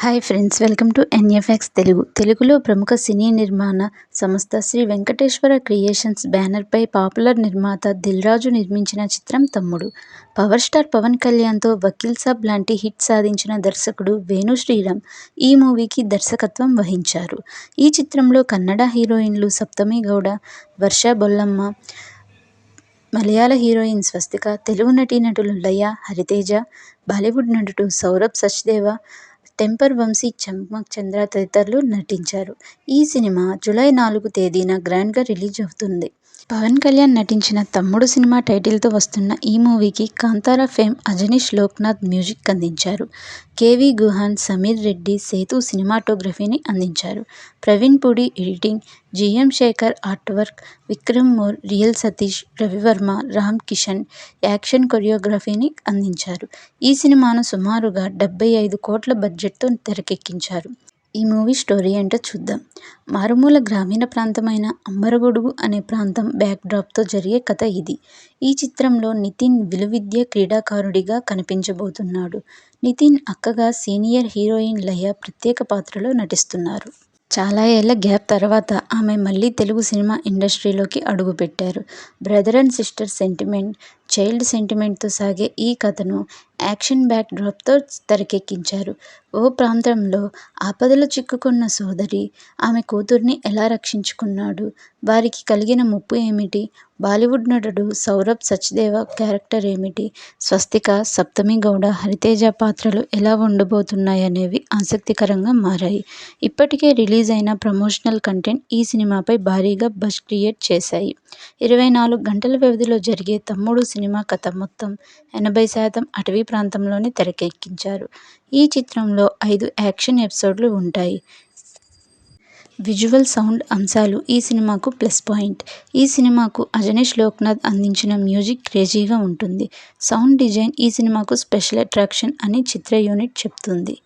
Hi friends welcome to NFX Telugu తెలుగులో ప్రముఖ సినీ నిర్మాణ సంస్థ శ్రీ వెంకటేశ్వర క్రియేషన్స్ బ్యానర్పై పాపులర్ నిర్మాత దిల్ రాజు నిర్మించిన చిత్రం తమ్ముడు. పవర్ స్టార్ పవన్ కళ్యాణ్తో వకీల్ సాబ్ లాంటి హిట్ సాధించిన దర్శకుడు వేణు శ్రీరామ్ ఈ మూవీకి దర్శకత్వం వహించారు. ఈ చిత్రంలో కన్నడ హీరోయిన్లు సప్తమి గౌడ వర్ష బొల్లమ్మ మలయాళ హీరోయిన్ స్వస్తిక తెలుగు నటీనటులు లయ హరితేజ బాలీవుడ్ నటుడు సౌరభ్ సచ్దేవా టెంపర్ వంశీ చమ్మక్ చంద్ర తదితరులు నటించారు. ఈ సినిమా జూలై నాలుగు తేదీన గ్రాండ్గా రిలీజ్ అవుతుంది. పవన్ కళ్యాణ్ నటించిన తమ్ముడు సినిమా టైటిల్తో వస్తున్న ఈ మూవీకి కాంతారా ఫేమ్ అజనీష్ లోక్నాథ్ మ్యూజిక్ అందించారు. కేవి గుహాన్ సమీర్ రెడ్డి సేతు సినిమాటోగ్రఫీని అందించారు. Praveen Pudi editing GM Sekhar art work Vikram More real Satish Ravivarma Ram Kishan action కొరియోగ్రఫీని అందించారు. ఈ సినిమాను సుమారుగా డెబ్బై ఐదు కోట్ల బడ్జెట్తో తెరకెక్కించారు. ఈ మూవీ స్టోరీ ఏంటో చూద్దాం. మారుమూల గ్రామీణ ప్రాంతమైన అంబరగొడుగు అనే ప్రాంతం బ్యాక్డ్రాప్తో జరిగే కథ ఇది. ఈ చిత్రంలో నితిన్ విలువిద్య క్రీడాకారుడిగా కనిపించబోతున్నాడు. నితిన్ అక్కగా సీనియర్ హీరోయిన్ లయ ప్రత్యేక పాత్రలో నటిస్తున్నారు. చాలా ఏళ్ళ గ్యాప్ తర్వాత ఆమె మళ్ళీ తెలుగు సినిమా ఇండస్ట్రీలోకి అడుగుపెట్టారు. Brother and sister sentiment child సెంటిమెంట్తో సాగే ఈ కథను యాక్షన్ బ్యాక్ డ్రాప్తో తెరకెక్కించారు. ఓ ప్రాంతంలో ఆపదలో చిక్కుకున్న సోదరి ఆమె కూతుర్ని ఎలా రక్షించుకున్నాడు? వారికి కలిగిన ముప్పు ఏమిటి? బాలీవుడ్ నటుడు సౌరభ్ సచ్దేవా క్యారెక్టర్ ఏమిటి? స్వస్తిక సప్తమి గౌడ హరితేజ పాత్రలు ఎలా ఉండబోతున్నాయనేవి ఆసక్తికరంగా మారాయి. ఇప్పటికే రిలీజ్ అయిన ప్రమోషనల్ కంటెంట్ ఈ సినిమాపై భారీగా బజ్ క్రియేట్ చేశాయి. ఇరవై నాలుగు గంటల వ్యవధిలో జరిగే తమ్ముడు సినిమా కథ మొత్తం ఎనభై శాతం అటవీ ప్రాంతంలోనే తెరకెక్కించారు. ఈ చిత్రంలో ఐదు యాక్షన్ ఎపిసోడ్లు ఉంటాయి. విజువల్ సౌండ్ అంశాలు ఈ సినిమాకు ప్లస్ పాయింట్. ఈ సినిమాకు అజనీష్ లోక్నాథ్ అందించిన మ్యూజిక్ క్రేజీగా ఉంటుంది. సౌండ్ డిజైన్ ఈ సినిమాకు స్పెషల్ అట్రాక్షన్ అని చిత్ర యూనిట్ చెప్తుంది.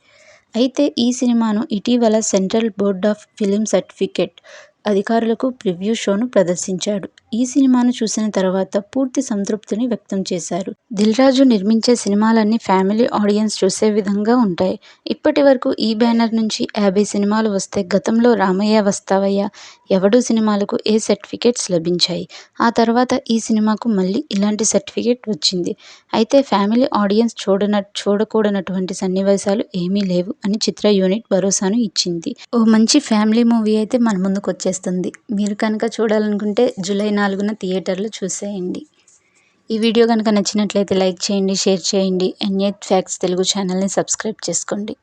అయితే ఈ సినిమాను ఇటీవల central board of film certificate అధికారులకు ప్రివ్యూ షోను ప్రదర్శించాడు. ఈ సినిమాను చూసిన తర్వాత పూర్తి సంతృప్తిని వ్యక్తం చేశారు. దిల్ రాజు నిర్మించే సినిమాలన్నీ ఫ్యామిలీ ఆడియన్స్ చూసే విధంగా ఉంటాయి. ఇప్పటి వరకు ఈ బ్యానర్ నుంచి యాభై సినిమాలు వస్తే గతంలో రామయ్య వస్తావయ్య ఎవడు సినిమాలకు ఏ సర్టిఫికేట్స్ లభించాయి? ఆ తర్వాత ఈ సినిమాకు మళ్ళీ ఇలాంటి సర్టిఫికేట్ వచ్చింది. అయితే ఫ్యామిలీ ఆడియన్స్ చూడన చూడకూడనటువంటి సన్నివేశాలు ఏమీ లేవు అని చిత్ర యూనిట్ భరోసాను ఇచ్చింది. ఓ మంచి ఫ్యామిలీ మూవీ అయితే మన ముందుకు వచ్చేస్తుంది మీరు కనుక చూడాలనుకుంటే జూలై నాలుగున థియేటర్లో చూసేయండి. ఈ వీడియో కనుక నచ్చినట్లయితే లైక్ చేయండి షేర్ చేయండి. ఎన్ఏ ఫ్యాక్ట్స్ తెలుగు ఛానల్ని సబ్స్క్రైబ్ చేసుకోండి.